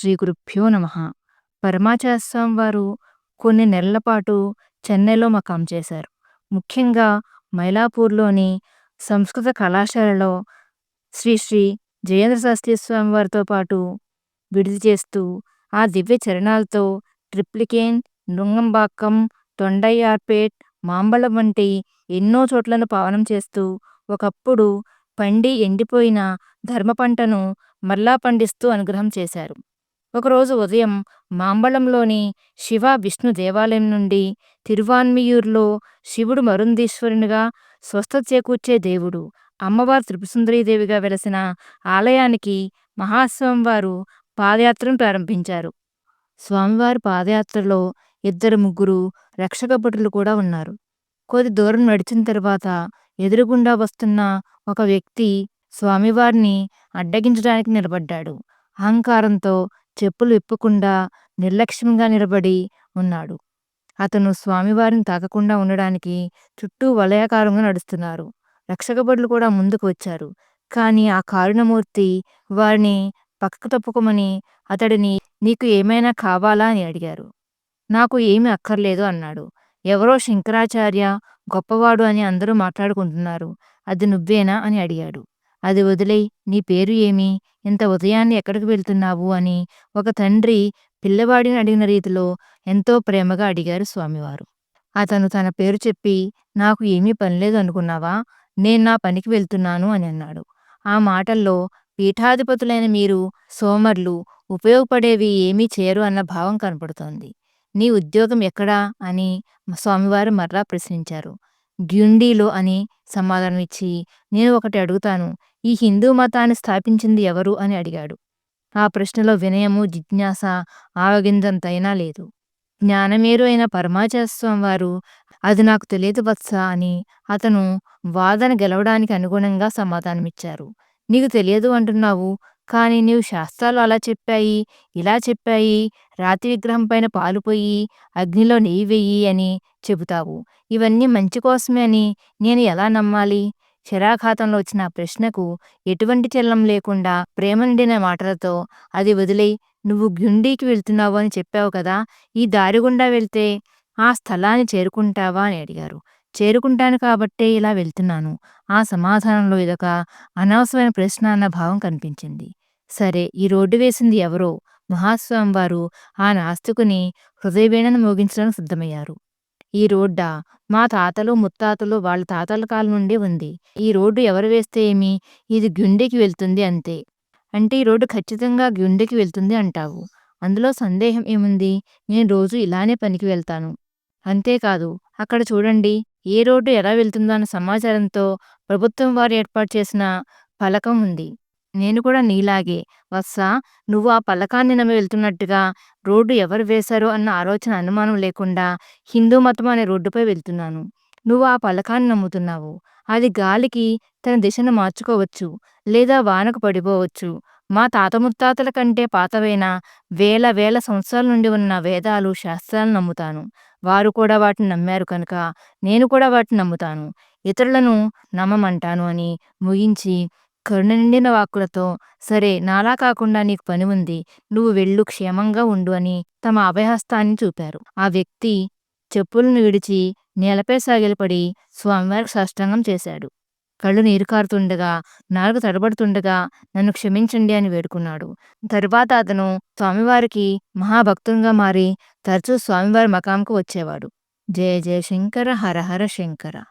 శ్రీ గురుభ్యో నమ. పరమాచార్య స్వామి వారు కొన్ని నెలల పాటు చెన్నైలో మకాం చేశారు. ముఖ్యంగా మైలాపూర్లోని సంస్కృత కళాశాలలో శ్రీ శ్రీ జయేంద్ర శాస్త్రి స్వామి వారితో పాటు విడిది చేస్తూ ఆ దివ్య చరణాలతో ట్రిప్లికేన్ నుంగంబాక్కం తొండయ్యార్పేట్ మాంబళం వంటి ఎన్నో చోట్లను పావనం చేస్తూ ఒకప్పుడు పండి ఎండిపోయిన ధర్మ పంటను మరలా పండిస్తూ అనుగ్రహం చేశారు. ఒకరోజు ఉదయం మాంబళంలోని శివ విష్ణు దేవాలయం నుండి తిరువాన్మియూర్లో శివుడు మరుందీశ్వరునిగా స్వస్థ చేకూర్చే దేవుడు అమ్మవారు త్రిపుసుందరీదేవిగా వెలసిన ఆలయానికి మహాస్వామివారు పాదయాత్రను ప్రారంభించారు. స్వామివారి పాదయాత్రలో ఇద్దరు ముగ్గురు రక్షక భటులు కూడా ఉన్నారు. కొద్ది దూరం నడిచిన తర్వాత ఎదురుగుండా వస్తున్న ఒక వ్యక్తి స్వామివారిని అడ్డగించడానికి నిలబడ్డాడు. అహంకారంతో చెప్పులు విప్పకుండా నిర్లక్ష్యంగా నిలబడి ఉన్నాడు. అతను స్వామివారిని తాకకుండా ఉండడానికి చుట్టూ వలయాకారంగా నడుస్తున్నారు. రక్షకబడులు కూడా ముందుకు వచ్చారు. కానీ ఆ కారుణమూర్తి వారిని పక్కకు తప్పుకోమని అతడిని నీకు ఏమైనా కావాలా? అని అడిగారు. నాకు ఏమీ అక్కర్లేదు అన్నాడు. ఎవరో శంకరాచార్య గొప్పవాడు అని అందరూ మాట్లాడుకుంటున్నారు. అది నువ్వేనా? అని అడిగాడు. అది వదిలేయ్ నీ పేరు ఏమి? ఇంత ఉదయాన్నే ఎక్కడికి వెళ్తున్నావు? అని ఒక తండ్రి పిల్లవాడిని అడిగిన రీతిలో ఎంతో ప్రేమగా అడిగారు స్వామివారు. అతను తన పేరు చెప్పి నాకు ఏమీ పనిలేదు అనుకున్నావా? నేను నా పనికి వెళ్తున్నాను అని అన్నాడు. ఆ మాటల్లో పీఠాధిపతులైన మీరు సోమర్లు ఉపయోగపడేవి ఏమీ చేయరు అన్న భావం కనపడుతోంది. నీ ఉద్యోగం ఎక్కడా అని స్వామివారు మరలా ప్రశ్నించారు. గ్యుండీలో అని సమాధానం ఇచ్చి నేను ఒకటి అడుగుతాను. ఈ హిందూ మతాన్ని స్థాపించింది ఎవరు? అని అడిగాడు. ఆ ప్రశ్నలో వినయము జిజ్ఞాస ఆవగిందంతైనా లేదు. జ్ఞానమేరు అయిన పరమాచార్యస్వామి వారు అది నాకు తెలియదు వత్స అని అతను వాదన గెలవడానికి అనుగుణంగా సమాధానమిచ్చారు. నీకు తెలియదు అంటున్నావు. కానీ నీవు శాస్త్రాలు అలా చెప్పాయి ఇలా చెప్పాయి రాతి విగ్రహం పైన పాలుపోయి అగ్నిలో నెయ్యి వెయ్యి అని చెబుతావు. ఇవన్నీ మంచి కోసమే అని నేను ఎలా నమ్మాలి? శరాఘాతంలో వచ్చిన ప్రశ్నకు ఎటువంటి చెల్లం లేకుండా ప్రేమ నిండిన మాటలతో అది వదిలే నువ్వు గుండీకి వెళ్తున్నావు అని చెప్పావు కదా ఈ దారి గుండా వెళ్తే ఆ స్థలాన్ని చేరుకుంటావా అని అడిగారు. చేరుకుంటాను కాబట్టే ఇలా వెళ్తున్నాను. ఆ సమాధానంలో ఇదొక అనవసరమైన ప్రశ్న అన్న భావం కనిపించింది. సరే ఈ రోడ్డు వేసింది ఎవరో? మహాస్వామి వారు ఆ నాస్తికుని హృదయవీణను మోగించడానికి సిద్ధమయ్యారు. ఈ రోడ్డా? మా తాతలు ముత్తాతలు వాళ్ళ తాతల కాలం నుండి ఉంది. ఈ రోడ్డు ఎవరు వేస్తే ఏమి? ఇది గుండెకి వెళ్తుంది అంతే. అంటే ఈ రోడ్డు ఖచ్చితంగా గుండెకి వెళ్తుంది అంటావు. అందులో సందేహం ఏముంది? నేను రోజు ఇలానే పనికి వెళ్తాను. అంతేకాదు అక్కడ చూడండి ఏ రోడ్డు ఎలా వెళ్తుందో అన్న సమాచారంతో ప్రభుత్వం వారు ఏర్పాటు చేసిన ఫలకం ఉంది. నేను కూడా నీలాగే. వత్స నువ్వు ఆ పలకాన్ని నమ్మి వెళ్తున్నట్టుగా రోడ్డు ఎవరు వేశారో అన్న ఆలోచన అనుమానం లేకుండా హిందూ మతం అనే రోడ్డుపై వెళ్తున్నాను. నువ్వు ఆ పలకాన్ని నమ్ముతున్నావు. అది గాలికి తన దిశను మార్చుకోవచ్చు లేదా వానకు పడిపోవచ్చు. మా తాత ముత్తాతల కంటే పాతవైన వేల వేల సంవత్సరాల నుండి ఉన్న వేదాలు శాస్త్రాలను నమ్ముతాను. వారు కూడా వాటిని నమ్మారు కనుక నేను కూడా వాటిని నమ్ముతాను. ఇతరులను నమ్మమంటాను అని ముగించి కరుణ నిండిన వాక్కులతో సరే నాలా కాకుండా నీకు పని ఉంది నువ్వు వెళ్ళు క్షేమంగా ఉండు అని తమ అభయహస్తాన్ని చూపారు. ఆ వ్యక్తి చెప్పులను విడిచి నేలపై సాగిలపడి స్వామివారికి సాష్టాంగం చేశాడు. కళ్ళు నీరు కారుతుండగా నాలుగు తడబడుతుండగా నన్ను క్షమించండి అని వేడుకున్నాడు. తరువాత అతను స్వామివారికి మహాభక్తునిగా మారి తరచూ స్వామివారి మకాంకు వచ్చేవాడు. జయ జయ శంకర హర హర శంకర.